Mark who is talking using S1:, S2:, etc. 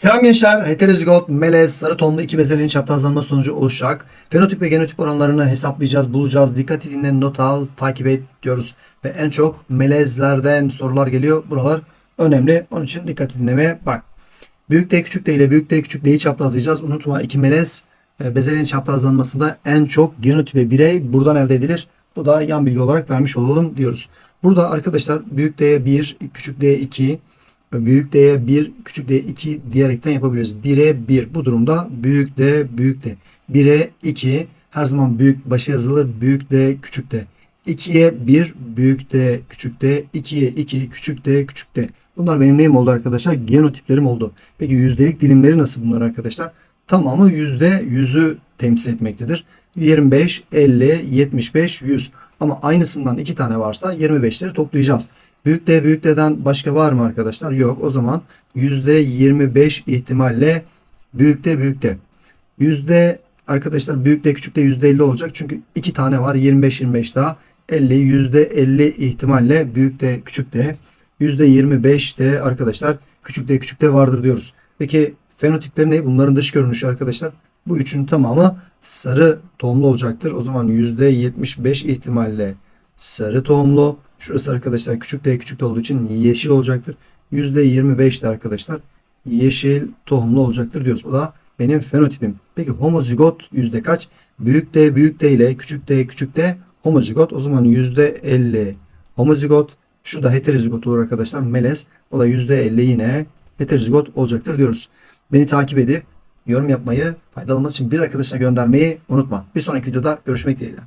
S1: Selam gençler. Heterozigot, melez, sarı tonlu iki bezelyenin çaprazlanma sonucu oluşacak. Fenotip ve genotip oranlarını hesaplayacağız, bulacağız. Dikkat edin, not al, takip et diyoruz. Ve en çok melezlerden sorular geliyor. Buralar önemli. Onun için dikkat dinlemeye bak. Büyük D küçük D ile büyük D küçük D'yi çaprazlayacağız. Unutma iki melez e, bezelyenin çaprazlanmasında en çok genotipe birey buradan elde edilir. Bu da yan bilgi olarak vermiş olalım diyoruz. Burada arkadaşlar büyük D'ye 1, küçük D'ye 2, ve büyük D'ye 1, küçük D 2 diyerekten yapabiliriz. 1'e 1. Bu durumda büyük D, büyük D. 1'e 2. Her zaman büyük başa yazılır. Büyük D, küçük D. 2'ye 1, büyük D, küçük D. 2'ye 2, küçük D, küçük D. Bunlar benim neyim oldu arkadaşlar? Genotiplerim oldu. Peki yüzdelik dilimleri nasıl bunlar arkadaşlar? Tamamı yüzde yüzü temsil etmektedir. 25, 50, 75, 100. Ama aynısından iki tane varsa 25'leri toplayacağız. Büyük D büyük D'den başka var mı arkadaşlar? Yok. O zaman %25 ihtimalle büyük D büyük D. Yüzde arkadaşlar büyük D küçük D %50 olacak. Çünkü iki tane var. 25 25 daha. 50 %50 ihtimalle büyük D küçük D. %25 de arkadaşlar küçük D küçük D vardır diyoruz. Peki fenotipleri ne? Bunların dış görünüşü arkadaşlar. Bu üçün tamamı sarı tohumlu olacaktır. O zaman %75 ihtimalle sarı tohumlu. Şurası arkadaşlar küçük d küçük d olduğu için yeşil olacaktır. %25 de arkadaşlar yeşil tohumlu olacaktır diyoruz. Bu da benim fenotipim. Peki homozigot yüzde kaç? Büyük D büyük D ile küçük D küçük D homozigot. O zaman %50 homozigot. Şu da heterozigot olur arkadaşlar. Melez. O da %50 yine heterozigot olacaktır diyoruz. Beni takip edip yorum yapmayı, faydalı olması için bir arkadaşına göndermeyi unutma. Bir sonraki videoda görüşmek dileğiyle.